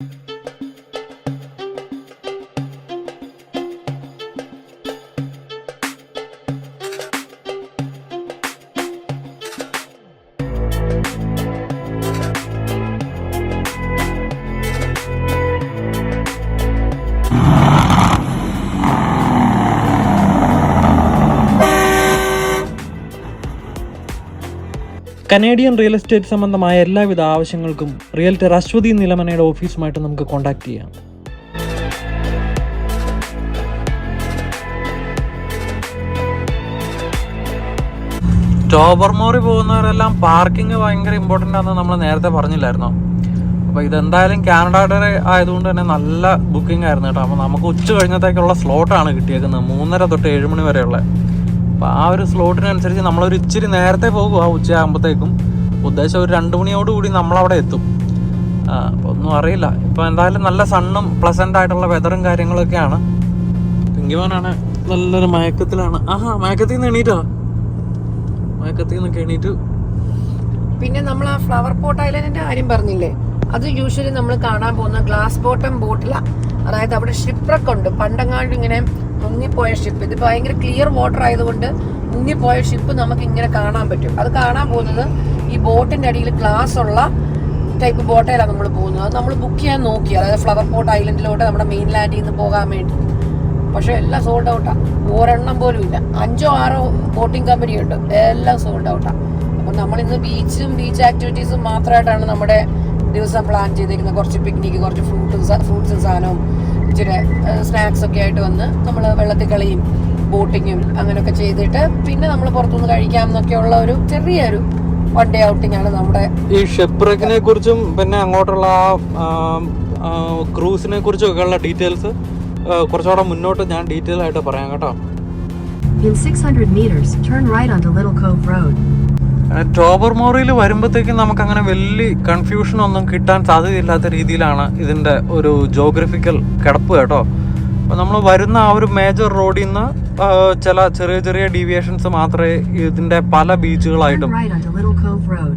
you Canadian real estate സംബന്ധമായ എല്ലാവിധ ആവശ്യങ്ങൾക്കും റിയൽറ്റർ അശ്വതി നിലമനയുടെ ഓഫീസുമായിട്ട് നമുക്ക് കോൺടാക്ട് ചെയ്യാം. ടോബർമോറി പോകുന്നവരെല്ലാം പാർക്കിംഗ് ഭയങ്കര ഇമ്പോർട്ടന്റ് ആണെന്ന് നമ്മൾ നേരത്തെ പറഞ്ഞില്ലായിരുന്നോ? അപ്പോൾ ഇതെന്തായാലും കാനഡയുടെ ആയതുകൊണ്ട് തന്നെ നല്ല ബുക്കിംഗ് ആയിരുന്നു കേട്ടോ. അപ്പോൾ നമുക്ക് ഉച്ച കഴിഞ്ഞത്തേക്കുള്ള സ്ലോട്ടാണ് കിട്ടിയേക്കുന്നത്. മൂന്നര തൊട്ട് ഏഴ് മണി വരെയുള്ള അപ്പോൾ ആ ഒരു സ്ലോട്ടിനനുസരിച്ച് നമ്മളൊരു ഇച്ചിരി നേരത്തെ പോകും ആ ഉച്ചയാകുമ്പോഴത്തേക്കും ഉദ്ദേശം ഒരു രണ്ട് മണിയോടുകൂടി നമ്മളവിടെ എത്തും. അപ്പോൾ ഒന്നും അറിയില്ല. ഇപ്പോൾ എന്തായാലും നല്ല സണ്ണും പ്ലസന്റ് ആയിട്ടുള്ള വെതറും കാര്യങ്ങളൊക്കെയാണ്. പിങ്കിമോനാണ് നല്ലൊരു മയക്കത്തിലാണ്. ആഹാ മയക്കത്തിൽ നിന്ന് എണീറ്റോ? മയക്കത്തിൽ നിന്നൊക്കെ എണീറ്റു. പിന്നെ നമ്മൾ ആ ഫ്ലവർ പോട്ട് ഐലൻഡിന്റെ കാര്യം പറഞ്ഞില്ലേ? അത് യൂഷ്വലി നമ്മൾ കാണാൻ പോകുന്ന ഗ്ലാസ് ബോട്ടം ബോട്ടിലാണ് അതായത് അവിടെ ഷിപ്രക്കുണ്ട് പണ്ടെങ്ങാണ്ട് ഇങ്ങനെ മുങ്ങിപ്പോയ ഷിപ്പ് ഇത് ഭയങ്കര ക്ലിയർ വാട്ടർ ആയതുകൊണ്ട് മുങ്ങിപ്പോയ ഷിപ്പ് നമുക്ക് ഇങ്ങനെ കാണാൻ പറ്റും. അത് കാണാൻ പോകുന്നത് ഈ ബോട്ടിന്റെ അടിയിൽ ഗ്ലാസ് ഉള്ള ടൈപ്പ് ബോട്ടയിലാണ് നമ്മൾ പോകുന്നത്. അത് നമ്മൾ ബുക്ക് ചെയ്യാൻ നോക്കി. അതായത് ഫ്ലവർ പോട്ട് ഐലൻഡിലോട്ട് നമ്മുടെ മെയിൻ ലാൻഡിൽ നിന്ന് പോകാൻ വേണ്ടി. പക്ഷെ എല്ലാം സോൾഡ് ഔട്ടാണ് ഒരെണ്ണം പോലും ഇല്ല. അഞ്ചോ ആറോ ബോട്ടിംഗ് കമ്പനി ഉണ്ട്. എല്ലാം സോൾഡ് ഔട്ടാണ് അപ്പം നമ്മൾ ഇന്ന് ബീച്ചും ബീച്ച് ആക്ടിവിറ്റീസും മാത്രമായിട്ടാണ് നമ്മുടെ ദിവസം പ്ലാൻ ചെയ്തിരിക്കുന്നത് കുറച്ച് പിക്നിക്ക് കുറച്ച് ഫ്രൂട്ട്സ് ഫ്രൂട്ട്സും സാധനവും ഇച്ചിരി സ്നാക്സ് ഒക്കെ ആയിട്ട് വന്ന് നമ്മൾ വെള്ളത്തിൽ കളിയും ബോട്ടിങ്ങും അങ്ങനെയൊക്കെ ചെയ്തിട്ട് പിന്നെ നമ്മൾ പുറത്തുനിന്ന് കഴിക്കാം എന്നൊക്കെയുള്ള ഒരു ചെറിയൊരു വൺ ഡേ ഔട്ടിംഗ് ആണ് നമ്മുടെ ഈ ഷെപ്രക്കിനെ കുറിച്ചും പിന്നെ അങ്ങോട്ടുള്ള ആ ക്രൂസിനെ കുറിച്ചും ഒക്കെ ഉള്ള ഡീറ്റെയിൽസ് കുറച്ചുകൂടെ മുന്നോട്ട് ഞാൻ ഡീറ്റെയിൽ ആയിട്ട് പറയാം കേട്ടോ In 600 meters, turn right onto Little Cove Road. ടോബർ മോറിയിൽ വരുമ്പോഴത്തേക്കും നമുക്ക് അങ്ങനെ വലിയ കൺഫ്യൂഷൻ ഒന്നും കിട്ടാൻ സാധ്യതയില്ലാത്ത രീതിയിലാണ് ഇതിന്റെ ഒരു ജോഗ്രഫിക്കൽ കിടപ്പ് കേട്ടോ അപ്പോൾ നമ്മൾ വരുന്ന ആ ഒരു മേജർ റോഡിൽ നിന്ന് ചില ചെറിയ ചെറിയ ഡീവിയേഷൻസ് മാത്രമേ ഇതിന്റെ പല ബീച്ചുകളായിട്ടും.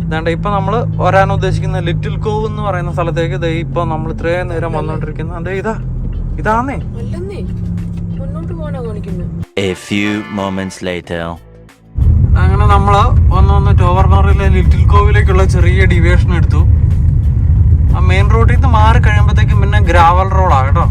ഇതാണ്ട് ഇപ്പൊ നമ്മൾ വരാൻ ഉദ്ദേശിക്കുന്ന ലിറ്റിൽ കോവ് എന്ന് പറയുന്ന സ്ഥലത്തേക്ക് ദേ ഇപ്പം നമ്മൾ ഇത്രയും നേരം വന്നുകൊണ്ടിരിക്കുന്നത് അതെ ഇതാ ഇതാന്നേ A few moments later. അങ്ങനെ നമ്മൾ വന്ന് ടോവർ മാറിലെ ലിറ്റിൽ കോവിലേക്കുള്ള ചെറിയ ഡിവിയേഷൻ എടുത്തു. ആ മെയിൻ റോഡിൽ നിന്ന് മാറി കഴിയുമ്പോഴത്തേക്കും പിന്നെ ഗ്രാവൽ റോഡാണ് കേട്ടോ.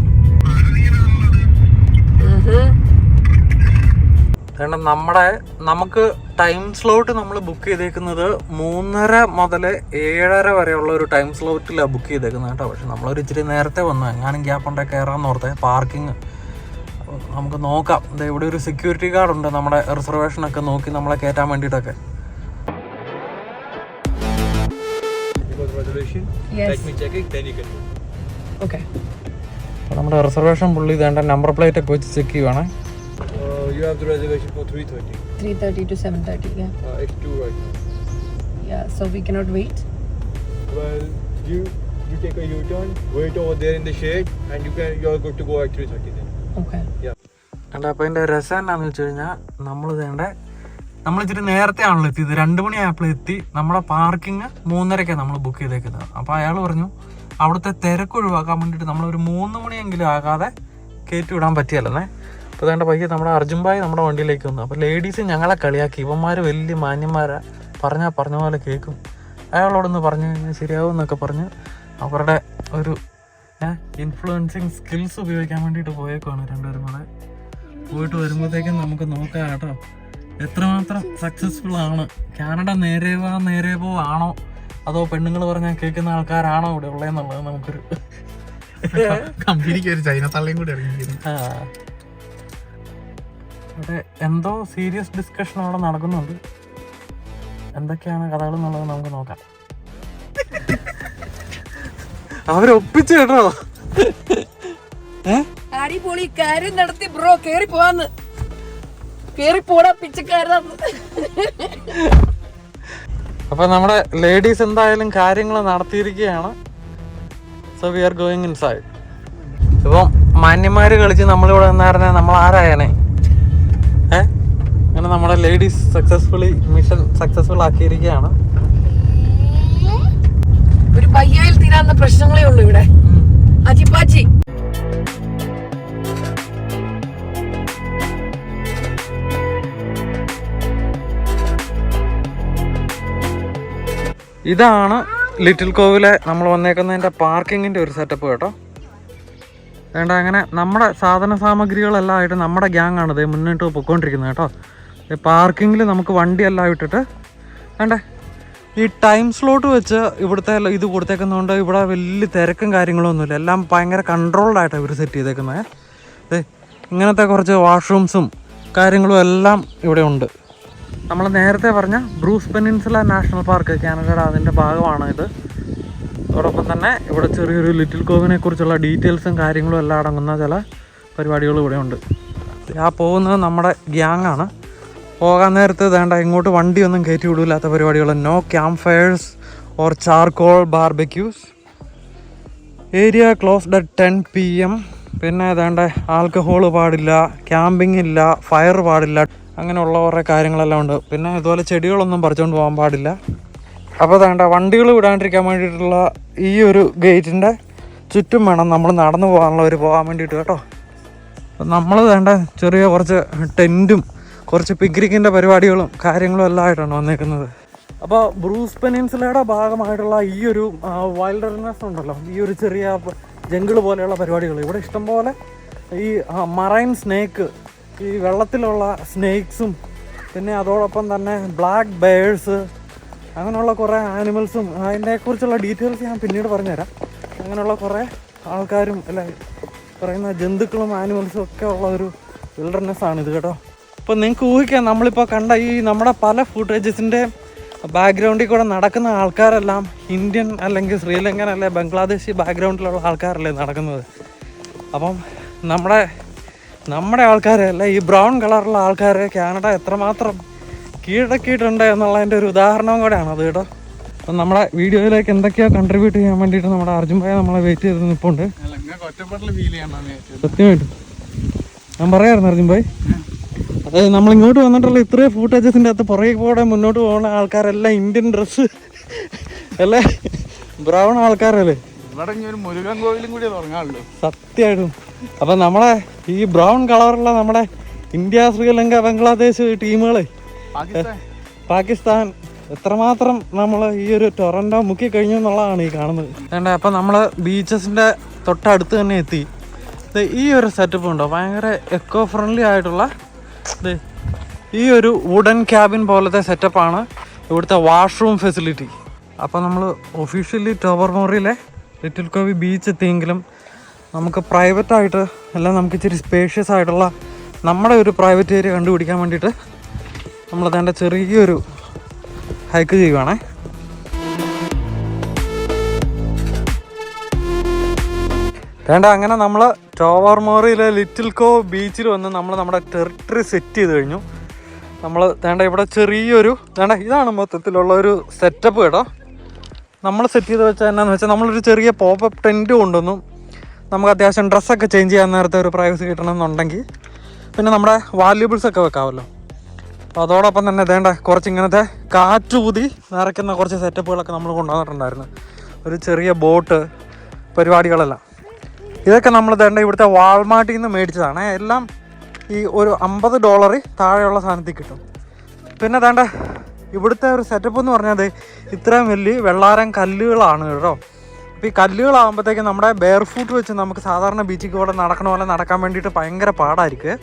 കാരണം നമ്മുടെ നമുക്ക് ടൈം സ്ലോട്ട് നമ്മൾ ബുക്ക് ചെയ്തേക്കുന്നത് മൂന്നര മുതൽ ഏഴര വരെയുള്ള ഒരു ടൈം സ്ലോട്ടിലാണ് ബുക്ക് ചെയ്തേക്കുന്നത് കേട്ടോ. പക്ഷെ നമ്മളൊരു ഇച്ചിരി നേരത്തെ വന്നു. എങ്ങാനും ഗ്യാപ്പ് ഉണ്ടെങ്കിൽ കയറാമെന്ന് ഓർത്തേ. പാർക്കിംഗ് നമുക്ക് നോക്കാം. ഇതാ ഇവിടെ ഒരു സെക്യൂരിറ്റി ഗാർഡ് ഉണ്ട്. നമ്മുടെ റിസർവേഷൻ ഒക്കെ നോക്കി നമ്മളെ കയറ്റാൻ വേണ്ടിയിട്ടൊക്കെ. നമ്മുടെ റിസർവേഷൻ പുള്ളി ഇതേണ്ട നമ്പർ പ്ലേറ്റ് ഒക്കെ വെച്ച് ചെക്ക് ചെയ്യുവാണ്. Uh, uh, you take a U-turn, wait over there in the shade, and you can, you're good to go at 3.30 then. Okay. അല്ല അപ്പോൾ അതിന്റെ രസം എന്നാന്ന് വെച്ച് കഴിഞ്ഞാൽ നമ്മൾ വേണ്ട നമ്മൾ ഇച്ചിരി നേരത്തെ ആണല്ലോ എത്തിയത്. രണ്ടു മണി ആയപ്പോൾ എത്തി. നമ്മളെ പാർക്കിംഗ് മൂന്നരക്കാണ് നമ്മൾ ബുക്ക് ചെയ്തേക്കുന്നത്. അപ്പോൾ അയാൾ പറഞ്ഞു അവിടുത്തെ തിരക്ക് ഒഴിവാക്കാൻ നമ്മൾ ഒരു മൂന്ന് മണിയെങ്കിലും ആകാതെ കയറ്റി വിടാൻ പറ്റിയല്ലെന്നേ. അപ്പോൾ അതേണ്ട പയ്യെ നമ്മുടെ അർജുൻബായി നമ്മുടെ വണ്ടിയിലേക്ക് വന്നു. അപ്പോൾ ലേഡീസ് ഞങ്ങളെ കളിയാക്കി. ഇവന്മാർ വലിയ മാന്യന്മാരാ. പറഞ്ഞാൽ പറഞ്ഞ പോലെ കേൾക്കും അയാളോടൊന്ന് പറഞ്ഞു കഴിഞ്ഞാൽ ശരിയാവും എന്നൊക്കെ പറഞ്ഞ് അവരുടെ ഒരു ഇൻഫ്ലുവൻസിങ് സ്കിൽസ് ഉപയോഗിക്കാൻ വേണ്ടിയിട്ട് പോയേക്കുവാണ് രണ്ടുപേരും കൂടെ. പോയിട്ട് വരുമ്പോഴത്തേക്കും നമുക്ക് നോക്കാം കേട്ടോ. എത്രമാത്രം സക്സസ്ഫുൾ ആണ്. കാനഡ നേരെ വാ നേരെ പോ ആണോ? അതോ പെണ്ണുങ്ങൾ പറഞ്ഞാൽ കേൾക്കുന്ന ആൾക്കാരാണോ ഇവിടെ ഉള്ളതെന്നുള്ളത് നമുക്കൊരു കമ്പനിക്ക് ഒരു ചൈന തള്ളയും കൂടി. ഇവിടെ എന്തോ സീരിയസ് ഡിസ്കഷൻ അവിടെ നടക്കുന്നുണ്ട്. എന്തൊക്കെയാണ് കഥകൾ എന്നുള്ളത് നമുക്ക് നോക്കാം. അവരൊപ്പിച്ചു കേട്ടോ. ഏ? അടിപൊളി കാര്യം നടത്തി ബ്രോ കേറി പോവാന്ന്. കേറി പോടാ പിച്ചക്കാരന്ന് അപ്പൊ നമ്മുടെ ലേഡീസ് എന്തായാലും കാര്യങ്ങൾ നടത്തിയിരിക്കുകയാണ്. So we are going inside ഇപ്പം മാന്യന്മാര് കളിച്ച് നമ്മളിവിടെ നിന്നായിരുന്നെ നമ്മൾ ആരായനെ? ഏ? അങ്ങനെ നമ്മുടെ ലേഡീസ് സക്സസ്ഫുള്ളി മിഷൻ സക്സസ്ഫുൾ ആക്കിയിരിക്കുകയാണ്. തീരാവുന്ന പ്രശ്നങ്ങളേ ഉള്ളൂ ഇവിടെ. അജിപ്പാച്ചി ഇതാണ് ലിറ്റിൽ കോവിലെ നമ്മൾ വന്നേക്കുന്നതിന്റെ പാർക്കിങ്ങിന്റെ ഒരു സെറ്റപ്പ് കേട്ടോ. വേണ്ട അങ്ങനെ നമ്മുടെ സാധന സാമഗ്രികളെല്ലാം ആയിട്ട് നമ്മുടെ ഗ്യാങ് ആണ് ഇത് മുന്നോട്ട് പൊയ്ക്കൊണ്ടിരിക്കുന്നത് കേട്ടോ. പാർക്കിങ്ങിൽ നമുക്ക് വണ്ടിയെല്ലാം ഇട്ടിട്ട് വേണ്ടേ ഈ ടൈം സ്ലോട്ട് വെച്ച് ഇവിടുത്തെ ഇത് കൊടുത്തേക്കുന്നതുകൊണ്ട് ഇവിടെ വലിയ തിരക്കും കാര്യങ്ങളൊന്നുമില്ല. എല്ലാം ഭയങ്കര കൺട്രോൾഡ് ആയിട്ടാണ് ഇവർ സെറ്റ് ചെയ്തേക്കുന്നത് ദേ ഇങ്ങനത്തെ കുറച്ച് വാഷ്റൂംസും കാര്യങ്ങളും എല്ലാം ഇവിടെ ഉണ്ട്. നമ്മൾ നേരത്തെ പറഞ്ഞ ബ്രൂസ് പെനിൻസുല നാഷണൽ പാർക്ക് കാനഡയുടെ അതിന്റെ ഭാഗമാണ് ഇത്. അതോടൊപ്പം തന്നെ ഇവിടെ ചെറിയൊരു ലിറ്റിൽ കോവിനെ കുറിച്ചുള്ള ഡീറ്റെയിൽസും കാര്യങ്ങളും എല്ലാം അടങ്ങുന്ന ചില പരിപാടികളും ഇവിടെ ഉണ്ട്. ആ പോകുന്നത് നമ്മുടെ ഗ്യാങ് ആണ്. പോകാൻ നേരത്ത് വേണ്ട ഇങ്ങോട്ട് വണ്ടിയൊന്നും കയറ്റി വിടില്ലാത്ത പരിപാടികൾ no camp fires or charcoal barbecues area closed at ten P M പിന്നെ ഏതാണ്ട് ആൽക്കഹോൾ പാടില്ല ക്യാമ്പിംഗ് ഇല്ല ഫയർ പാടില്ല അങ്ങനെയുള്ള കുറേ കാര്യങ്ങളെല്ലാം ഉണ്ട്. പിന്നെ ഇതുപോലെ ചെടികളൊന്നും പറിച്ചുകൊണ്ട് പോകാൻ പാടില്ല. അപ്പോൾ വേണ്ട വണ്ടികൾ വിടാണ്ടിരിക്കാൻ വേണ്ടിയിട്ടുള്ള ഈ ഒരു ഗേറ്റിന്റെ ചുറ്റും വേണം നമ്മൾ നടന്നു പോകാനുള്ളവർ പോകാൻ വേണ്ടിയിട്ട് കേട്ടോ. നമ്മൾ വേണ്ട ചെറിയ കുറച്ച് ടെന്റും കുറച്ച് പിക്നിക്കിന്റെ പരിപാടികളും കാര്യങ്ങളും എല്ലാം ആയിട്ടാണ് വന്നേക്കുന്നത്. അപ്പോൾ ബ്രൂസ് പെനിൻസുലയുടെ ഭാഗമായിട്ടുള്ള ഈ ഒരു വൈൽഡർനെസ് ഉണ്ടല്ലോ. ഈ ഒരു ചെറിയ ജംഗിൾ പോലെയുള്ള പരിപാടികൾ. ഇവിടെ ഇഷ്ടംപോലെ ഈ മറൈൻ സ്നേക്ക് ഈ വെള്ളത്തിലുള്ള സ്നേക്സും പിന്നെ അതോടൊപ്പം തന്നെ ബ്ലാക്ക് ബേഴ്സ് അങ്ങനെയുള്ള കുറേ ആനിമൽസും അതിനെക്കുറിച്ചുള്ള ഡീറ്റെയിൽസ് ഞാൻ പിന്നീട് പറഞ്ഞുതരാം. അങ്ങനെയുള്ള കുറേ ആൾക്കാരും അല്ല പറയുന്ന ജന്തുക്കളും ആനിമൽസും ഒക്കെ ഉള്ള ഒരു വിൽഡർനെസ് ആണ് ഇത് കേട്ടോ. അപ്പോൾ നിങ്ങൾക്ക് ഊഹിക്കാം നമ്മളിപ്പോൾ കണ്ട ഈ നമ്മുടെ പല ഫുട്ടേജസിന്റെ ബാക്ക്ഗ്രൗണ്ടിൽ കൂടെ നടക്കുന്ന ആൾക്കാരെല്ലാം ഇന്ത്യൻ അല്ലെങ്കിൽ ശ്രീലങ്കൻ അല്ലെ ബംഗ്ലാദേശി ബാക്ക്ഗ്രൗണ്ടിലുള്ള ആൾക്കാരല്ലേ നടക്കുന്നത്. അപ്പം നമ്മുടെ നമ്മുടെ ആൾക്കാരല്ല ഈ ബ്രൗൺ കളറുള്ള ആൾക്കാരെ കാനഡ എത്രമാത്രം കീഴടക്കിയിട്ടുണ്ട് എന്നുള്ളതിന്റെ ഒരു ഉദാഹരണം കൂടെയാണ് അത് കേട്ടോ. അപ്പം നമ്മുടെ വീഡിയോയിലേക്ക് എന്തൊക്കെയോ കൺട്രിബ്യൂട്ട് ചെയ്യാൻ വേണ്ടിയിട്ട് നമ്മുടെ അർജുൻ ഭായ നമ്മളെ വെയിറ്റ് ചെയ്ത് നിൽപ്പുണ്ട് സത്യമായിട്ടും. ഞാൻ പറയായിരുന്നു അർജുൻ ഭായ് അതായത് നമ്മൾ ഇങ്ങോട്ട് വന്നിട്ടുള്ള ഇത്രയും ഫൂട്ടേജസിന്റെ അകത്ത് പുറകെ കൂടെ മുന്നോട്ട് പോകുന്ന ആൾക്കാരെല്ലാം ഇന്ത്യൻ ഡ്രസ്സ് അല്ലേ? ബ്രൗൺ ആൾക്കാരല്ലേ? ഇവിടെ ഒരു മുരുകൻ കോവിലും കൂടി തുടങ്ങാനുള്ളൂ സത്യമായിട്ടും. അപ്പം നമ്മളെ ഈ ബ്രൗൺ കളറുള്ള നമ്മുടെ ഇന്ത്യ ശ്രീലങ്ക ബംഗ്ലാദേശ് ടീമുകളെ പാകിസ്ഥാൻ. എത്രമാത്രം നമ്മൾ ഈ ഒരു ടൊറന്റോ മുക്കി കഴിഞ്ഞു എന്നുള്ളതാണ് ഈ കാണുന്നത്. വേണ്ട അപ്പം നമ്മൾ ബീച്ചസിന്റെ തൊട്ടടുത്ത് തന്നെ എത്തി. ഈ ഒരു സെറ്റപ്പ് ഉണ്ടോ? ഭയങ്കര എക്കോ ഫ്രണ്ട്ലി ആയിട്ടുള്ള ഈ ഒരു വുഡൻ ക്യാബിൻ പോലത്തെ സെറ്റപ്പാണ് ഇവിടുത്തെ വാഷ്റൂം ഫെസിലിറ്റി അപ്പോൾ നമ്മൾ ഒഫീഷ്യലി ടോബർ മോറിയിലെ ലിറ്റിൽ കോവി ബീച്ച് എത്തിയെങ്കിലും നമുക്ക് പ്രൈവറ്റ് ആയിട്ട് എല്ലാം നമുക്ക് ഇച്ചിരി സ്പേഷ്യസ് ആയിട്ടുള്ള നമ്മുടെ ഒരു പ്രൈവറ്റ് ഏരിയ കണ്ടുപിടിക്കാൻ വേണ്ടിയിട്ട് നമ്മളതേണ്ട ചെറിയൊരു ഹൈക്ക് ചെയ്യുവാണേ. വേണ്ട അങ്ങനെ നമ്മൾ ടോവർമോറിയിലെ ലിറ്റിൽ കോ ബീച്ചിൽ വന്ന് നമ്മൾ നമ്മുടെ ടെറിട്ടറി സെറ്റ് ചെയ്ത് കഴിഞ്ഞു. നമ്മൾ വേണ്ട ഇവിടെ ചെറിയൊരു വേണ്ട ഇതാണ് മൊത്തത്തിലുള്ള ഒരു സെറ്റപ്പ് കേട്ടോ. നമ്മൾ സെറ്റ് ചെയ്ത് വെച്ചാൽ എന്നാന്ന് വെച്ചാൽ നമ്മളൊരു ചെറിയ പോപ്പപ്പ് ടെന്റ് കൊണ്ടുവന്നു. നമുക്ക് അത്യാവശ്യം ഡ്രസ്സൊക്കെ ചേഞ്ച് ചെയ്യാൻ നേരത്തെ ഒരു പ്രൈവസി കിട്ടണമെന്നുണ്ടെങ്കിൽ. പിന്നെ നമ്മുടെ വാല്യൂബിൾസ് ഒക്കെ വെക്കാമല്ലോ. അപ്പോൾ അതോടൊപ്പം തന്നെ വേണ്ട കുറച്ച് ഇങ്ങനത്തെ കാറ്റൂതി നിറയ്ക്കുന്ന കുറച്ച് സെറ്റപ്പുകളൊക്കെ നമ്മൾ കൊണ്ടുവന്നിട്ടുണ്ടായിരുന്നു. ഒരു ചെറിയ ബോട്ട് പരിപാടികളെല്ലാം. ഇതൊക്കെ നമ്മൾ തേണ്ട ഇവിടുത്തെ വാൾമാർട്ടിൽ നിന്ന് മേടിച്ചതാണ്. എല്ലാം ഈ ഒരു അമ്പത് ഡോളർ താഴെയുള്ള സാധനത്തിൽ കിട്ടും. പിന്നെ തേണ്ട ഇവിടുത്തെ ഒരു സെറ്റപ്പ് എന്ന് പറഞ്ഞത് ഇത്രയും വലിയ വെള്ളാരം കല്ലുകളാണ് കേട്ടോ. അപ്പോൾ ഈ കല്ലുകളാകുമ്പോഴത്തേക്കും നമ്മുടെ ബെയർ ഫൂട്ട് വെച്ച് നമുക്ക് സാധാരണ ബീച്ചിൽ കൂടെ നടക്കണ പോലെ നടക്കാൻ വേണ്ടിയിട്ട് ഭയങ്കര പാടായിരിക്കും.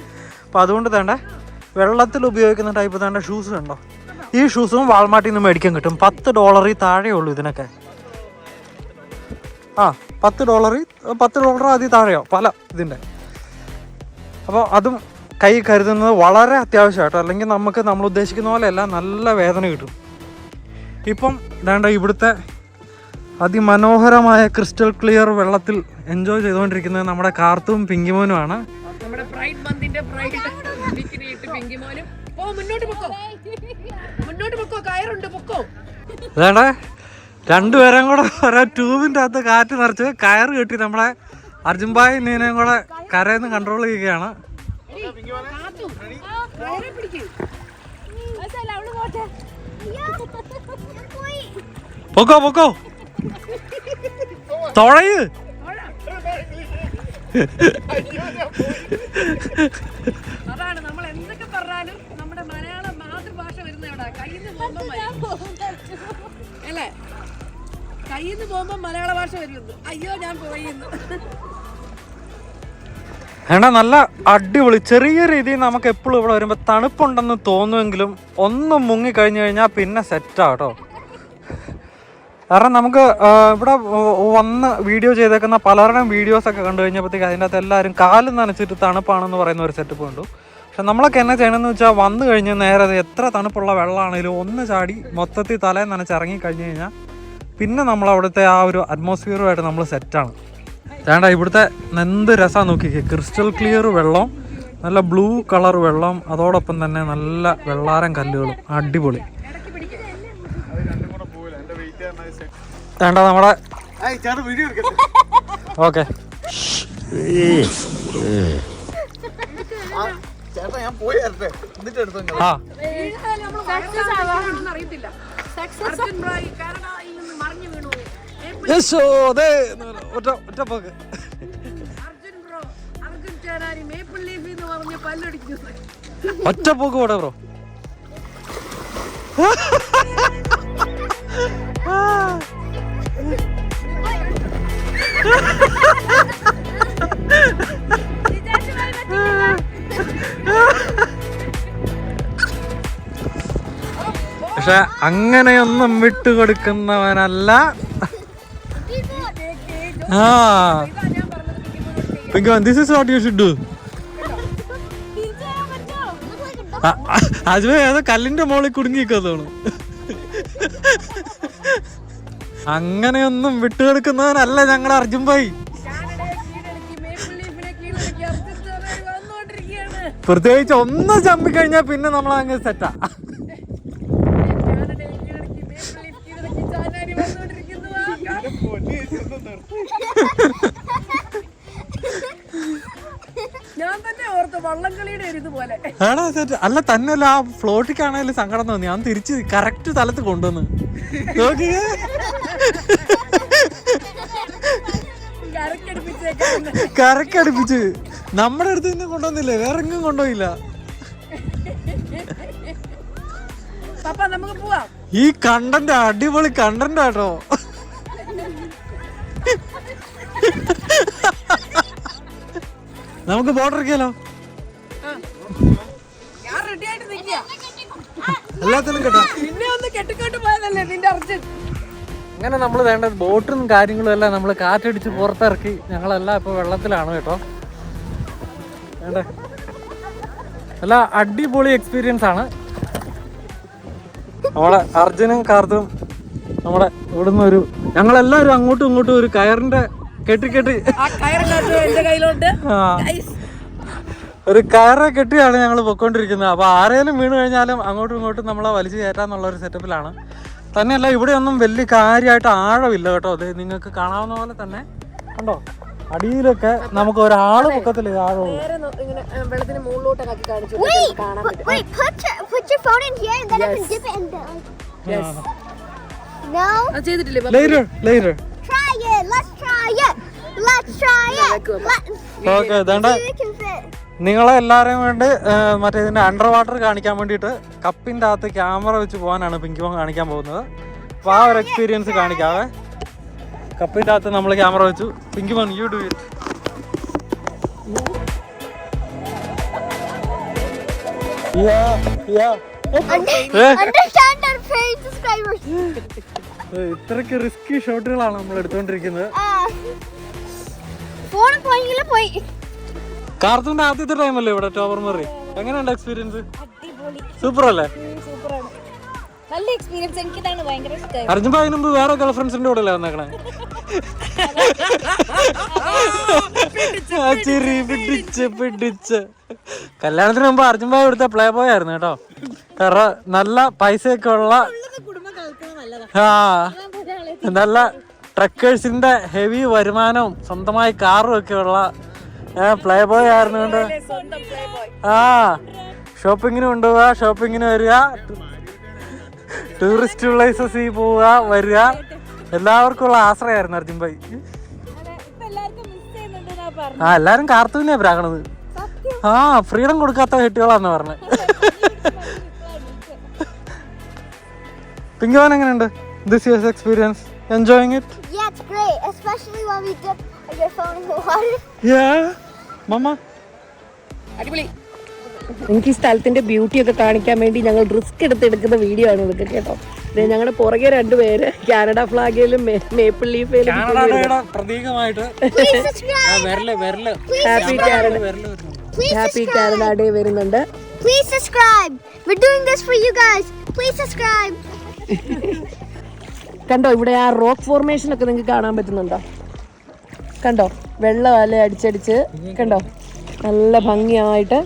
അപ്പോൾ അതുകൊണ്ട് തേണ്ട വെള്ളത്തിൽ ഉപയോഗിക്കുന്ന ടൈപ്പ് തേണ്ട ഷൂസ് ഉണ്ടോ ഈ ഷൂസും വാൾമാർട്ടിൽ നിന്ന് മേടിക്കാൻ കിട്ടും. പത്ത് ഡോളറിൽ താഴെ ഉള്ളൂ ഇതിനൊക്കെ. ആ. പത്ത് ഡോളർ പത്ത് ഡോളർ അതിൽ താഴെയോ? പല ഇതിന്റെ. അപ്പോൾ അതും കൈ കരുതുന്നത് വളരെ അത്യാവശ്യമായിട്ടോ? അല്ലെങ്കിൽ നമുക്ക് നമ്മൾ ഉദ്ദേശിക്കുന്ന പോലെയല്ല നല്ല വേദന കിട്ടും. ഇപ്പം വേണ്ട ഇവിടുത്തെ അതിമനോഹരമായ ക്രിസ്റ്റൽ ക്ലിയർ വെള്ളത്തിൽ എൻജോയ് ചെയ്തുകൊണ്ടിരിക്കുന്നത് നമ്മുടെ കാർത്തും പിങ്കിമോനുമാണ്. മുന്നോട്ട് പൊക്കോ. മുന്നോട്ട് പൊക്കോ കയറുണ്ട് പൊക്കോ. അതാണ് രണ്ടുപേരും കൂടെ ഓരോ ട്യൂബിന്റെ അകത്ത് കാറ്റ് നിറച്ച് കയറ് കെട്ടി നമ്മളെ അർജുൻഭായി നീനയും കൂടെ കരയെന്ന് കൺട്രോൾ ചെയ്യുകയാണ്. പൊക്കോ പൊക്കോ. തുഴയ്. അതാണ് നമ്മൾ എന്തൊക്കെ പറഞ്ഞാലും നമ്മുടെ മലയാള മാതൃഭാഷ നിന്ന് അല്ലേ? കയ്യിൽ നിന്ന് പോകുമ്പോ മലയാള ഭാഷ വരുന്നു അയ്യോ ഞാൻ പോയിന്ന്. എടാ നല്ല അടിപൊളി. ചെറിയ രീതിയിൽ നമുക്ക് എപ്പോഴും ഇവിടെ വരുമ്പോൾ തണുപ്പുണ്ടെന്ന് തോന്നുമെങ്കിലും ഒന്ന് മുങ്ങി കഴിഞ്ഞു കഴിഞ്ഞാൽ പിന്നെ സെറ്റാ കേട്ടോ. കാരണം നമുക്ക് ഇവിടെ വന്ന് വീഡിയോ ചെയ്തേക്കുന്ന പലരുടെയും വീഡിയോസൊക്കെ കണ്ടു കഴിഞ്ഞപ്പോഴത്തേക്ക് അതിന്റെ അകത്ത് എല്ലാവരും കാൽ നനച്ചിട്ട് തണുപ്പാണെന്ന് പറയുന്ന ഒരു സെറ്റപ്പ് കണ്ടു. പക്ഷെ നമ്മളൊക്കെ എന്നാ ചെയ്യണമെന്ന് വെച്ചാൽ വന്നു കഴിഞ്ഞ് നേരെ എത്ര തണുപ്പുള്ള വെള്ളമാണെങ്കിലും ഒന്ന് ചാടി മൊത്തത്തിൽ തലേ നനച്ചിറങ്ങി കഴിഞ്ഞ് കഴിഞ്ഞാൽ പിന്നെ നമ്മൾ അവിടുത്തെ ആ ഒരു അറ്റ്മോസ്ഫിയറുമായിട്ട് നമ്മൾ സെറ്റാണ് വേണ്ട ഇവിടുത്തെ എന്ത് രസമാണ് നോക്കിക്കേ. ക്രിസ്റ്റൽ ക്ലിയർ വെള്ളം നല്ല ബ്ലൂ കളർ വെള്ളം അതോടൊപ്പം തന്നെ നല്ല വെള്ളാരം കല്ലുകളും. അടിപൊളി. വേണ്ട നമ്മുടെ ഓക്കെ. ആ. ഞാൻ പോയി വരട്ടെ എന്നിട്ട് എടുത്തോ ആ അറിയത്തില്ല അർജുൻ ബ്രായി കാരണം മറിഞ്ഞു വീണു. ഒറ്റ ഒറ്റ പോക്ക്. അർജുൻ ബ്രോ അർജുൻ ചേരാരി മേപ്പിൾ ലീഫ് എന്ന് പറഞ്ഞ് പല്ലൊടിക്കുന്നു. ഒറ്റ പോക്ക് കൂടെ ബ്രോ. പക്ഷെ അങ്ങനെയൊന്നും വിട്ടുകൊടുക്കുന്നവനല്ല. ആ. Pink this is what you should do ഏതോ കല്ലിന്റെ മോളിൽ കുടുങ്ങിക്കോന്നു അങ്ങനെയൊന്നും വിട്ടുകൊടുക്കുന്നവനല്ല ഞങ്ങൾ അർജുൻ ഭായി. പ്രത്യേകിച്ച് ഒന്ന് ചമ്പിക്കഴിഞ്ഞാൽ പിന്നെ നമ്മൾ അങ്ങ് സെറ്റാ കാനഡയെ കീഴടക്കി മേപ്പിൾ ലീഫ് കീഴടക്കി ചാനാരി വന്നുകൊണ്ടിരിക്കുന്നു ആ, ഞാൻ തന്നെ ഓർത്തു വള്ളംകളിയുടെ ഒരു ഇതുപോലെ തന്നെ സെറ്റ് അല്ല തന്നെയല്ല ആ ഫ്ലോട്ടിക്കാണേലും സങ്കടം തോന്നി. ഞാൻ തിരിച്ച് കറക്റ്റ് സ്ഥലത്ത് കൊണ്ടുവന്ന്. നോക്കിയേ കറക്കടുപ്പിച്ച്. നമ്മുടെ അടുത്ത് നിന്ന് കൊണ്ടുവന്നില്ലേ? വേറെ എങ്ങും കൊണ്ടുപോയില്ല. ഈ കണ്ടന്റ് അടിപൊളി കണ്ടന്റ് ആട്ടോ. നമുക്ക് ബോർഡർ ഇരിക്കാലോ കേട്ടോ. പിന്നെ ഒന്ന് കെട്ടിക്കൊണ്ട് പോയതല്ലേ നിന്റെ അർജുൻ? അങ്ങനെ നമ്മൾ വേണ്ട ബോട്ടും കാര്യങ്ങളും എല്ലാം നമ്മൾ കാറ്റടിച്ച് പുറത്തിറക്കി. ഞങ്ങളെല്ലാം ഇപ്പോൾ വെള്ളത്തിലാണ് കേട്ടോ. വേണ്ടേ? അല്ല അടിപൊളി എക്സ്പീരിയൻസ് ആണ്. നമ്മളെ അർജുനും കാർത്തും നമ്മുടെ ഇവിടുന്ന് ഒരു ഞങ്ങളെല്ലാവരും അങ്ങോട്ടും ഇങ്ങോട്ടും ഒരു കയറിന്റെ കെട്ടി കെട്ടി. ആ കയറിനകത്ത് എന്റെ കയ്യിലുണ്ട്. ഒരു കയറെ കെട്ടിയാണ് ഞങ്ങൾ പൊയ്ക്കൊണ്ടിരിക്കുന്നത് അപ്പോൾ ആരെങ്കിലും വീണ് കഴിഞ്ഞാലും അങ്ങോട്ടും ഇങ്ങോട്ടും നമ്മളെ വലിച്ചു കയറ്റാന്നുള്ള ഒരു സെറ്റപ്പിലാണ് തന്നെയല്ല ഇവിടെയൊന്നും വലിയ കാര്യമായിട്ട് ആഴമില്ല കേട്ടോ. അത് നിങ്ങൾക്ക് കാണാവുന്ന പോലെ തന്നെ ഉണ്ടോ അടിയിലൊക്കെ നമുക്ക് ഒരാൾ മുഖത്തിൽ ആഴമുള്ളൂ നേരെ ഇങ്ങനെ ഏ, വെള്ളത്തിന് മുകളിലോട്ടൊക്കെ ആക്കി കാണിച്ചു Wait, കാണാൻ put, put put your phone in here and then I can it in the. No? അത് ചെയ്തിട്ടില്ലേ ഓക്കെ ഇതാണ്ട്. നിങ്ങളെ എല്ലാവരെയും വേണ്ടി മറ്റേ ഇതിന്റെ അണ്ടർ വാട്ടർ കാണിക്കാൻ വേണ്ടിയിട്ട് കപ്പിന്റെ അകത്ത് ക്യാമറ വെച്ച് പോകാനാണ് പിങ്ക് മോൻ കാണിക്കാൻ പോകുന്നത്. അപ്പൊ ആ ഒരു എക്സ്പീരിയൻസ് കാണിക്കാവേ. കപ്പിന്റെ അകത്ത് നമ്മൾ ക്യാമറ വെച്ചു. പിങ്ക് മോൻ യു ഡു ഇറ്റ്. ഇത്രയ്ക്ക് റിസ്കി ഷോട്ടുകളാണ് നമ്മൾ എടുത്തോണ്ടിരിക്കുന്നത് ഫോൺ പോയെങ്കിൽ പോയി. കാർത്തൂന്റെ ആദ്യത്തെ ടൈം അല്ലേ ഇവിടെ ടോവർ മറി? എങ്ങനെയുണ്ട് എക്സ്പീരിയൻസ് സൂപ്പർ അല്ലേ നല്ല എക്സ്പീരിയൻസ് എനിക്ക് ഇതാണ് ഭയങ്കര ഇഷ്ടമായി അർജുൻ ഭായി മുമ്പ് വേറെ ഗേൾ ഫ്രണ്ട്സിന്റെ കൂടെ അല്ലേ വന്നേക്കണേ? ചിരി പിടിച്ച് പിടിച്ച്. കല്യാണത്തിന് മുമ്പ് അർജുൻ ഭായി എടുത്ത പ്ലേ ബോയ് ആയിരുന്നു കേട്ടോ. കാരണം നല്ല പൈസയൊക്കെ ഉള്ള ആ. നല്ല ട്രക്കേഴ്സിന്റെ ഹെവി വരുമാനവും സ്വന്തമായി കാറും ഒക്കെ ഉള്ള പ്ലേ ബോയ് ആയിരുന്നുകൊണ്ട്. ആ ഷോപ്പിങ്ങിന് കൊണ്ടുപോവുക ഷോപ്പിങ്ങിന് വരിക ടൂറിസ്റ്റ് പ്ലേസസിൽ പോവുക വരിക. എല്ലാവർക്കും ഉള്ള ആശ്രയമായിരുന്നു അർജുൻ ഭായി. ആ എല്ലാരും കാർത്തൂനെയാ പ്രാകണത്. ആ ഫ്രീഡം കൊടുക്കാത്ത ഹെട്ടുകളാന്ന് പറഞ്ഞത് പിങ്കോൻ എങ്ങനെയുണ്ട്? This year's experience enjoying it great, especially when we dip your phone in the water. Yeah. Mama. അടിപൊളി നിങ്ങൾക്ക് ഈ സ്ഥലത്തിന്റെ ബ്യൂട്ടി ഒക്കെ കാണിക്കാൻ വേണ്ടി ഞങ്ങൾ റിസ്ക് എടുത്തെടുക്കുന്ന വീഡിയോ ആണ് ഇതൊക്കെ കേട്ടോ ഞങ്ങളുടെ പുറകെ രണ്ടുപേര് കാനഡ ഫ്ലാഗിലും മേപ്പിൾ ലീഫിലും പ്രതീകമായിട്ട് happy Canada happy Canada day വരുന്നുണ്ട് Please subscribe. We're doing this for you guys. Please subscribe. കണ്ടോ ഇവിടെ ആ റോക്ക് ഫോർമേഷൻ ഒക്കെ നിങ്ങൾക്ക് കാണാൻ പറ്റുന്നുണ്ടോ? കണ്ടോ വെള്ളം അല അടിച്ചടിച്ച് കണ്ടോ? നല്ല ഭംഗിയായിട്ട്.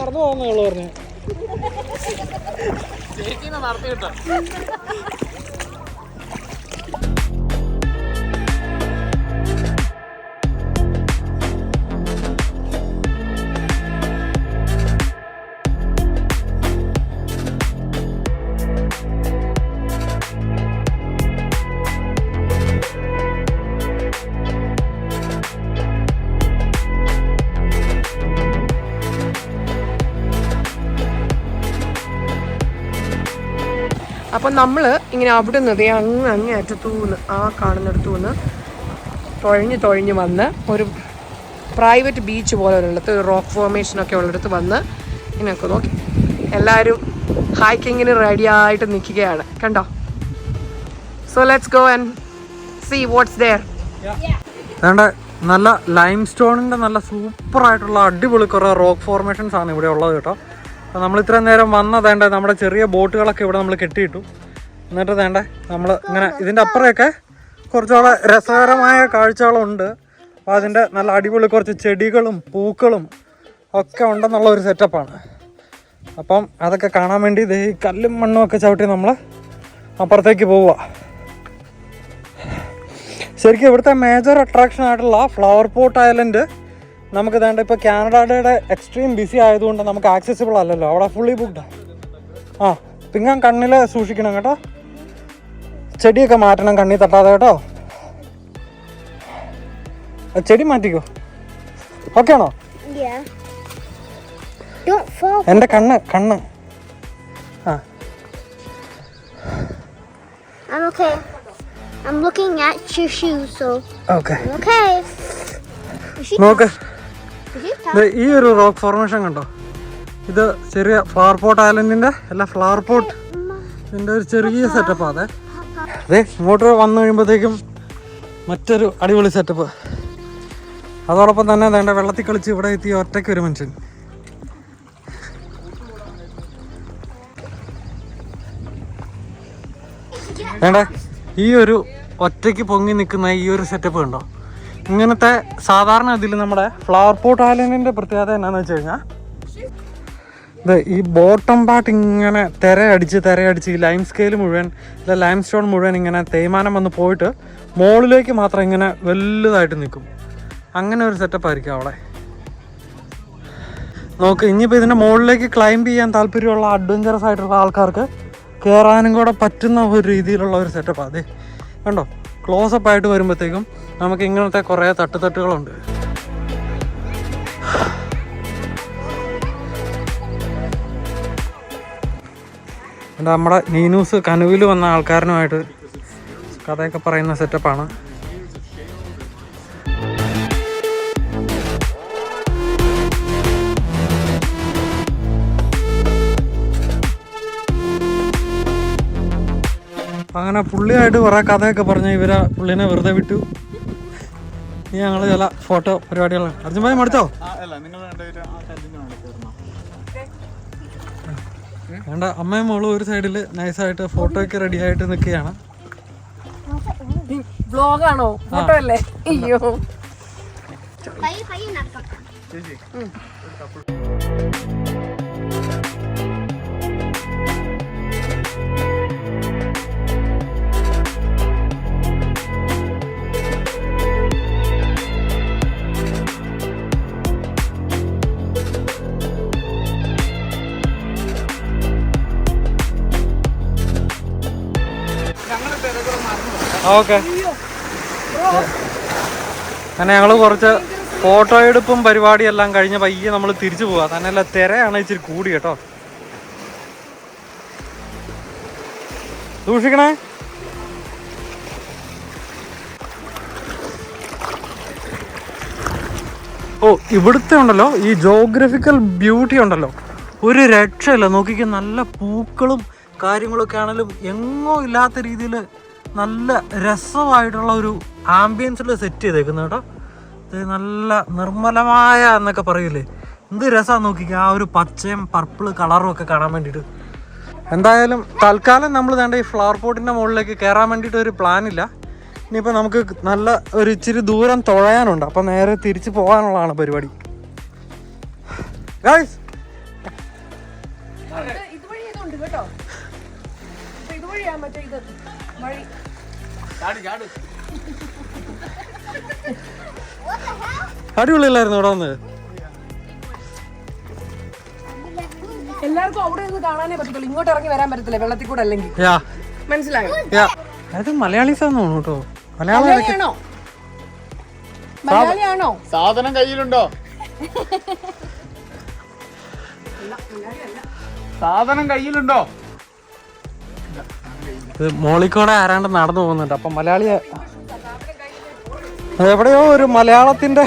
നടന്നു പോകുന്നുള്ളു നമ്മൾ ഇങ്ങനെ അവിടെ നിന്ന് അങ്ങ് അങ്ങേ നിന്ന് ആ കാണുന്നിടത്തു നിന്ന് തുഴഞ്ഞ് തുഴഞ്ഞ് വന്ന് ഒരു പ്രൈവറ്റ് ബീച്ച് പോലെ ഉള്ളിടത്ത് ഒരു റോക്ക് ഫോർമേഷൻ ഒക്കെ ഉള്ളിടത്ത് വന്ന് ഇങ്ങനെയൊക്കെ നോക്കി. എല്ലാവരും ഹൈക്കിങ്ങിന് റെഡി ആയിട്ട് നിൽക്കുകയാണ്. കണ്ടോ? So let's go and see what's there നല്ല ലൈം സ്റ്റോണിന്റെ നല്ല സൂപ്പറായിട്ടുള്ള അടിപൊളി കുറേ റോക്ക് ഫോർമേഷൻസ് ആണ് ഇവിടെ ഉള്ളത് കേട്ടോ. നമ്മൾ ഇത്രയും നേരം വന്നതേണ്ട നമ്മുടെ ചെറിയ ബോട്ടുകളൊക്കെ ഇവിടെ നമ്മൾ കെട്ടിയിട്ടു. എന്നിട്ട് വേണ്ട നമ്മൾ ഇങ്ങനെ ഇതിന്റെ അപ്പുറമൊക്കെ കുറച്ചുകൂടെ രസകരമായ കാഴ്ചകളുണ്ട്. അപ്പോൾ അതിന്റെ നല്ല അടിപൊളി കുറച്ച് ചെടികളും പൂക്കളും ഒക്കെ ഉണ്ടെന്നുള്ള ഒരു സെറ്റപ്പാണ് അപ്പം അതൊക്കെ കാണാൻ വേണ്ടി ഈ കല്ലും മണ്ണും ഒക്കെ ചവിട്ടി നമ്മൾ അപ്പുറത്തേക്ക് പോവുക. ശരിക്കും ഇവിടുത്തെ മേജർ അട്രാക്ഷൻ ആയിട്ടുള്ള ഫ്ലവർ പോട്ട് ഐലൻഡ് നമുക്ക് വേണ്ട ഇപ്പോൾ കാനഡയുടെ എക്സ്ട്രീം ബിസി ആയതുകൊണ്ട് നമുക്ക് ആക്സസിബിൾ അല്ലല്ലോ. അവിടെ ഫുള്ളി ബുക്ക്ഡാണ് ആ. പിങ്ങാൻ കണ്ണിൽ സൂക്ഷിക്കണം കേട്ടോ. ചെടിയൊക്കെ മാറ്റണം കണ്ണി തട്ടാതെ കേട്ടോ. ചെടി മാറ്റിക്കോ. ഓക്കെ ആണോ. എന്റെ കണ്ണ് കണ്ണ്. ആ. I'm okay. I'm looking at your shoes, so. Okay I'm okay. Is she, നോക്ക്. ഈ ഒരു റോക്ക് ഫോർമേഷൻ കണ്ടോ? ഇത് ചെറിയ ഫ്ലവർ പോട്ട് ഐലൻഡിന്റെ അല്ല ഫ്ലവർ പോട്ട് ഇതിന്റെ ഒരു ചെറിയ സെറ്റപ്പ് അതെ അതെ ഇങ്ങോട്ട് വന്നു കഴിയുമ്പോഴത്തേക്കും മറ്റൊരു അടിപൊളി സെറ്റപ്പ് അതോടൊപ്പം തന്നെ വേണ്ട വെള്ളത്തിൽ കളിച്ച് ഇവിടെ എത്തിയ ഒറ്റയ്ക്ക് ഒരു മനുഷ്യൻ. വേണ്ട ഈ ഒരു ഒറ്റയ്ക്ക് പൊങ്ങി നിൽക്കുന്ന ഈ ഒരു സെറ്റപ്പ് ഉണ്ടോ ഇങ്ങനത്തെ സാധാരണ ഇതിൽ നമ്മുടെ ഫ്ലവർ പോട്ട് ഐലൻഡിന്റെ പ്രത്യേകത എന്നാന്ന് വെച്ച് കഴിഞ്ഞാൽ ഈ ബോട്ടം പാർട്ട് ഇങ്ങനെ തിരയടിച്ച് തിരയടിച്ച് ഈ ലൈം സ്കെയിൽ മുഴുവൻ അല്ല ലൈം സ്റ്റോൺ മുഴുവൻ ഇങ്ങനെ തേയ്മാനം വന്ന് പോയിട്ട് മുകളിലേക്ക് മാത്രം ഇങ്ങനെ വലുതായിട്ട് നിൽക്കും. അങ്ങനെ ഒരു സെറ്റപ്പ് ആയിരിക്കും അവിടെ. നോക്ക് ഇനിയിപ്പോൾ ഇതിന്റെ മുകളിലേക്ക് ക്ലൈംബ് ചെയ്യാൻ താല്പര്യമുള്ള അഡ്വഞ്ചറസ് ആയിട്ടുള്ള ആൾക്കാർക്ക് കയറാനും കൂടെ പറ്റുന്ന ഒരു രീതിയിലുള്ള ഒരു സെറ്റപ്പ് അതെ കണ്ടോ? ക്ലോസപ്പ് ആയിട്ട് വരുമ്പോഴത്തേക്കും നമുക്ക് ഇങ്ങനത്തെ കുറേ തട്ടുതട്ടുകളുണ്ട്. നമ്മുടെ നീനൂസ് കനുവിൽ വന്ന ആൾക്കാരനുമായിട്ട് കഥയൊക്കെ പറയുന്ന സെറ്റപ്പാണ് അങ്ങനെ പുള്ളിയായിട്ട് കുറേ കഥയൊക്കെ പറഞ്ഞ് ഇവരെ പുള്ളിനെ വെറുതെ വിട്ടു. ഇനി ഞങ്ങൾ ചില ഫോട്ടോ പരിപാടികളാണ് അർജുൻ ഭായി മടുത്തോ വേണ്ട അമ്മയും മോളും ഒരു സൈഡിൽ നൈസായിട്ട് ഫോട്ടോ ഒക്കെ റെഡി ആയിട്ട് നിൽക്കുകയാണ് ബ്ലോഗാണോ ഫോട്ടോ അല്ലേ അയ്യോ. Kayo, okay. അങ്ങനെ ഞങ്ങൾ കുറച്ച് ഫോട്ടോ എടുപ്പും പരിപാടിയെല്ലാം കഴിഞ്ഞ പയ്യെ നമ്മൾ തിരിച്ചു പോവാ. തന്നെയല്ല തിരയാണ് ഇച്ചിരി കൂടി കേട്ടോ. സൂക്ഷിക്കണേ. ഓ ഇവിടുത്തെ ഉണ്ടല്ലോ ഈ ജോഗ്രഫിക്കൽ ബ്യൂട്ടി ഉണ്ടല്ലോ. ഒരു രക്ഷയില്ല. നോക്കിക്ക് നല്ല പൂക്കളും കാര്യങ്ങളൊക്കെ ആണെങ്കിലും എങ്ങോ ഇല്ലാത്ത രീതിയിൽ നല്ല രസമായിട്ടുള്ള ഒരു ആംബിയൻസിൽ സെറ്റ് ചെയ്തേക്കുന്നത് കേട്ടോ. ഇത് നല്ല നിർമ്മലമായ എന്നൊക്കെ പറയില്ലേ എന്ത് രസമാണ് നോക്കിക്കുക ആ ഒരു പച്ചയും പർപ്പിൾ കളറും ഒക്കെ കാണാൻ വേണ്ടിയിട്ട്. എന്തായാലും തൽക്കാലം നമ്മൾ വേണ്ട ഈ ഫ്ലവർ പോട്ടിന്റെ മുകളിലേക്ക് കയറാൻ വേണ്ടിയിട്ട് ഒരു പ്ലാൻ ഇല്ല. ഇനിയിപ്പോൾ നമുക്ക് നല്ല ഒരു ഇച്ചിരി ദൂരം തുഴയാനുണ്ട്. അപ്പം നേരെ തിരിച്ച് പോകാനുള്ളതാണ് പരിപാടി. ഗായ്സ് ഇതുവഴി ഇതുണ്ട് കേട്ടോ. ഇതുവഴിയാ മറ്റേ ഇത്. വഴി അടിപൊളിയല്ലായിരുന്നു അവിടെ വന്ന്? എല്ലാവർക്കും അവിടെ നിന്ന് കാണാനേ പറ്റത്തുള്ളൂ. ഇങ്ങോട്ട് ഇറങ്ങി വരാൻ പറ്റത്തില്ല. വെള്ളത്തിൽ കൂടെ അല്ലെങ്കിൽ. യാ. മനസ്സിലായോ? അത് മലയാളീസാന്ന് തോന്നുന്നു കേട്ടോ? മലയാളിയാണോ മലയാളിയാണോ സാധനം കയ്യിലുണ്ടോ? സാധനം കയ്യിലുണ്ടോ? മോളിക്കൂടെ ആരാണ്ട് നടന്നു പോകുന്നുണ്ട്. അപ്പം മലയാളി എവിടെയോ ഒരു മലയാളത്തിന്റെ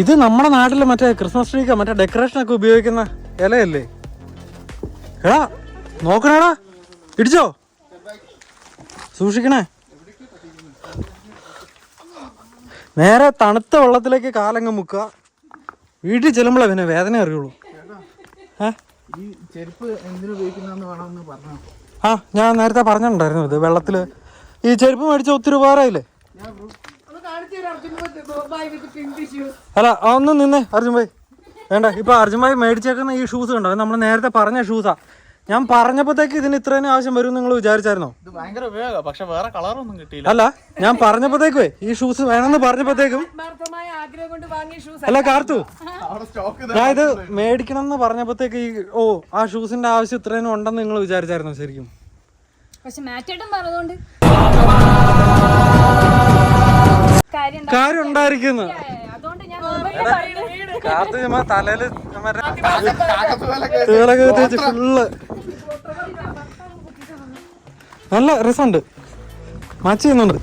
ഇത് നമ്മുടെ നാട്ടിൽ മറ്റേ ക്രിസ്മസ് ട്രീക്ക് മറ്റേ ഡെക്കറേഷൻ ഒക്കെ ഉപയോഗിക്കുന്ന ഇലയല്ലേ? എടാ നോക്കണേടാ. ഇടിച്ചോ? സൂക്ഷിക്കണേ. നേരെ തണുത്ത വെള്ളത്തിലേക്ക് കാലങ്ങ് മുക്കുക. വീട്ടിൽ ചെല്ലുമ്പോഴേ പിന്നെ വേദന അറിയുള്ളൂ. ആ ഞാൻ നേരത്തെ പറഞ്ഞിട്ടുണ്ടായിരുന്നു ഇത് വെള്ളത്തിൽ ഈ ചെരുപ്പ് മേടിച്ച ഒത്തിരി ഉപകാരമായില്ലേ? അല്ല ഒന്ന് നിന്നേ അർജുൻ ഭായി വേണ്ട ഇപ്പൊ അർജുൻ ഭായി മേടിച്ചേക്കുന്ന ഈ ഷൂസ് കണ്ടോ? നമ്മൾ നേരത്തെ പറഞ്ഞ ഷൂസാ. ഞാൻ പറഞ്ഞപ്പോഴത്തേക്ക് ഇതിന് ഇത്രയും ആവശ്യം വരും നിങ്ങൾ വിചാരിച്ചായിരുന്നോ? ഇത് ഭയങ്കര ഉപയോഗം പക്ഷെ വേറെ കളറൊന്നും കിട്ടിയില്ല. അല്ല ഞാൻ പറഞ്ഞപ്പോഴത്തേക്കേ ഈ ഷൂസ് വേണമെന്ന് പറഞ്ഞപ്പോഴത്തേക്കും ആത്മാർത്ഥമായ ആഗ്രഹം കൊണ്ട് വാങ്ങിയ ഷൂസ് അല്ല കാർത്തു. ഞാൻ ഇത്. മേടിക്കണം എന്ന് പറഞ്ഞപ്പോഴത്തേക്ക് ഈ ഓ ആ ഷൂസിന്റെ ആവശ്യം ഇത്രയും ഉണ്ടെന്ന് നിങ്ങൾ വിചാരിച്ചായിരുന്നു ശരിക്കും? പക്ഷെ മാറ്റേട്ടും പറഞ്ഞതുകൊണ്ട് കാര്യം ഉണ്ടായിരിക്കുന്നു. കാർത്ത് ചുമ്മാ തലയിൽ തേളൊക്കെ തേച്ച് ഫുള്ള്. നല്ല രസമുണ്ട്. മാച്ച് ചെയ്യുന്നുണ്ട്.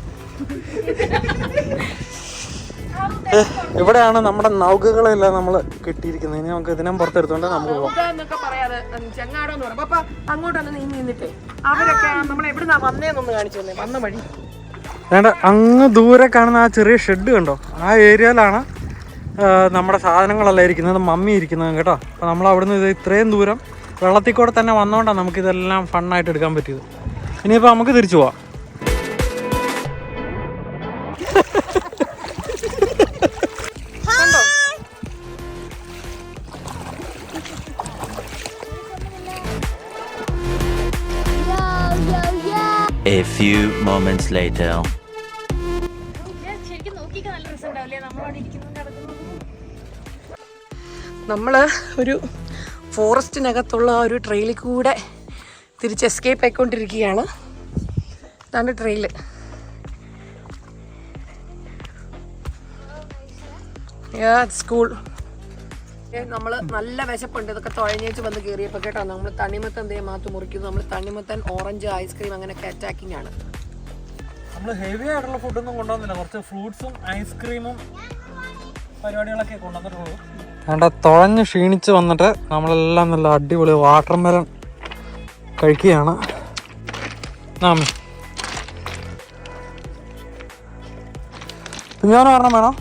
ഇവിടെയാണ് നമ്മുടെ നൗകകളെല്ലാം നമ്മൾ കിട്ടിയിരിക്കുന്നത്. ഇനി നമുക്ക് ഇതിനെ പുറത്തെടുത്തോണ്ട് നമുക്ക് പോകാം അങ്ങോട്ടൊന്ന് നീങ്ങി നിന്നിട്ട് അവരൊക്കെ നമ്മൾ എവിടുന്നാ വന്നേന്നൊന്ന് കാണിച്ചു തന്നെ. വന്ന വഴി. വേണ്ട അങ്ങ് ദൂരെ കാണുന്ന ആ ചെറിയ ഷെഡ് കണ്ടോ ആ ഏരിയയിലാണ് നമ്മുടെ സാധനങ്ങളെല്ലാം ഇരിക്കുന്നത് മമ്മി ഇരിക്കുന്നത് കേട്ടോ അപ്പോൾ നമ്മൾ അവിടുന്ന് ഇത് ഇത്രയും ദൂരം വെള്ളത്തിൽ കൂടെ തന്നെ വന്നുകൊണ്ടാണ് നമുക്കിതെല്ലാം ഫണ്ണായിട്ട് എടുക്കാൻ പറ്റിയത് ഇനിയിപ്പോൾ നമുക്ക് തിരിച്ചു പോവാം. A few moments later. നമ്മൾ ഒരു ഫോറസ്റ്റിനകത്തുള്ള ഒരു ട്രെയിലിൽ കൂടെ തിരിച്ച് എസ്കേപ്പ് ആയിക്കൊണ്ടിരിക്കുകയാണ്. ഇതാണ് ട്രെയിൽ സ്കൂൾ നമ്മൾ നല്ല വിശപ്പുണ്ട്. ഇതൊക്കെ തുഴഞ്ഞേച്ച് വന്ന് കയറിയപ്പോൾ കേട്ടോ നമ്മൾ തണിമത്തൻ ദേ മാത്രം മുറിക്കുന്നു. നമ്മൾ തണിമത്തൻ ഓറഞ്ച് ഐസ്ക്രീം അങ്ങനെയൊക്കെ അറ്റാക്കിംഗ് ആണ്. നമ്മൾ ഹെവി ആയിട്ടുള്ള ഫുഡൊന്നും കൊണ്ടുവന്നില്ല. കുറച്ച് ഫ്രൂട്ട്സും ഐസ്ക്രീമും പരിപാടികളൊക്കെ കൊണ്ടുവന്നിട്ടുള്ളൂ. വേണ്ട തുഴഞ്ഞ് ക്ഷീണിച്ച് വന്നിട്ട് നമ്മളെല്ലാം നല്ല അടിപൊളി വാട്ടർ മെലൺ കഴിക്കുകയാണ് ഞാൻ പറഞ്ഞ വേണോ.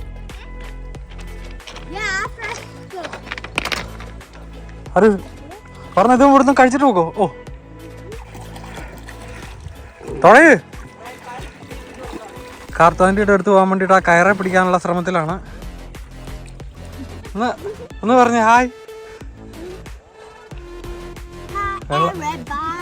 അത് പറഞ്ഞ ഇതും ഇവിടുന്ന് കഴിച്ചിട്ട് പോക്കോ. ഓ. തുഴയ്. കാർത്താന്റെ അടുത്ത് പോകാൻ വേണ്ടിയിട്ട് ആ കയറെ പിടിക്കാനുള്ള ശ്രമത്തിലാണ്. ഒന്ന് ഒന്ന് പറഞ്ഞേ ഹായ് Everybody.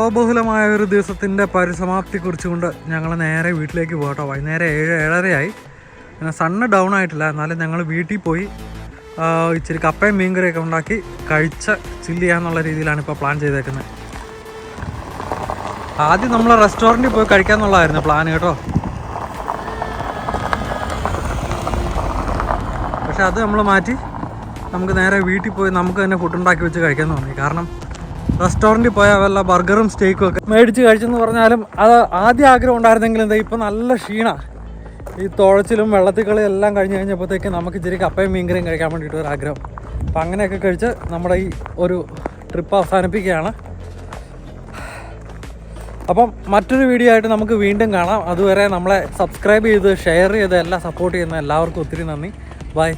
സംഭവബഹുലമായ ഒരു ദിവസത്തിന്റെ പരിസമാപ്തി കുറിച്ചുകൊണ്ട് ഞങ്ങൾ നേരെ വീട്ടിലേക്ക് പോകട്ടോ വൈകുന്നേരം ഏഴ് ഏഴരയായി. പിന്നെ സണ്ണ് ഡൗൺ ആയിട്ടില്ല. എന്നാലും ഞങ്ങൾ വീട്ടിൽ പോയി ഇച്ചിരി കപ്പയും മീൻകറിയൊക്കെ ഉണ്ടാക്കി കഴിച്ച് ചില്ല് ചെയ്യാന്നുള്ള രീതിയിലാണ് ഇപ്പോൾ പ്ലാൻ ചെയ്തേക്കുന്നത്. ആദ്യം നമ്മൾ റെസ്റ്റോറന്റിൽ പോയി കഴിക്കാൻ എന്നുള്ളതായിരുന്നു പ്ലാൻ കേട്ടോ. പക്ഷെ അത് നമ്മൾ മാറ്റി നമുക്ക് നേരെ വീട്ടിൽ പോയി നമുക്ക് തന്നെ ഫുഡ് ഉണ്ടാക്കി വെച്ച് കഴിക്കാൻ തോന്നി. കാരണം റെസ്റ്റോറന്റിൽ പോയാൽ വല്ല ബർഗറും സ്റ്റേക്കും ഒക്കെ. മേടിച്ച് കഴിച്ചെന്ന് പറഞ്ഞാലും അത് ആദ്യം ആഗ്രഹം ഉണ്ടായിരുന്നെങ്കിലും എന്താ ഇപ്പം നല്ല ക്ഷീണ. ഈ തുഴച്ചിലും വെള്ളത്തിൽ എല്ലാം കഴിഞ്ഞ് കഴിഞ്ഞപ്പോഴത്തേക്ക് നമുക്ക് ഇച്ചിരി കപ്പയും മീൻകറിയും കഴിക്കാൻ വേണ്ടിയിട്ട് ഒരു ആഗ്രഹം. അപ്പം അങ്ങനെയൊക്കെ കഴിച്ച് നമ്മുടെ ഈ ഒരു ട്രിപ്പ് അവസാനിപ്പിക്കുകയാണ്. അപ്പം മറ്റൊരു വീഡിയോ ആയിട്ട് നമുക്ക് വീണ്ടും കാണാം. അതുവരെ നമ്മളെ സബ്സ്ക്രൈബ് ചെയ്ത് ഷെയർ ചെയ്ത് എല്ലാം സപ്പോർട്ട് ചെയ്യുന്ന എല്ലാവർക്കും ഒത്തിരി നന്ദി. ബൈ.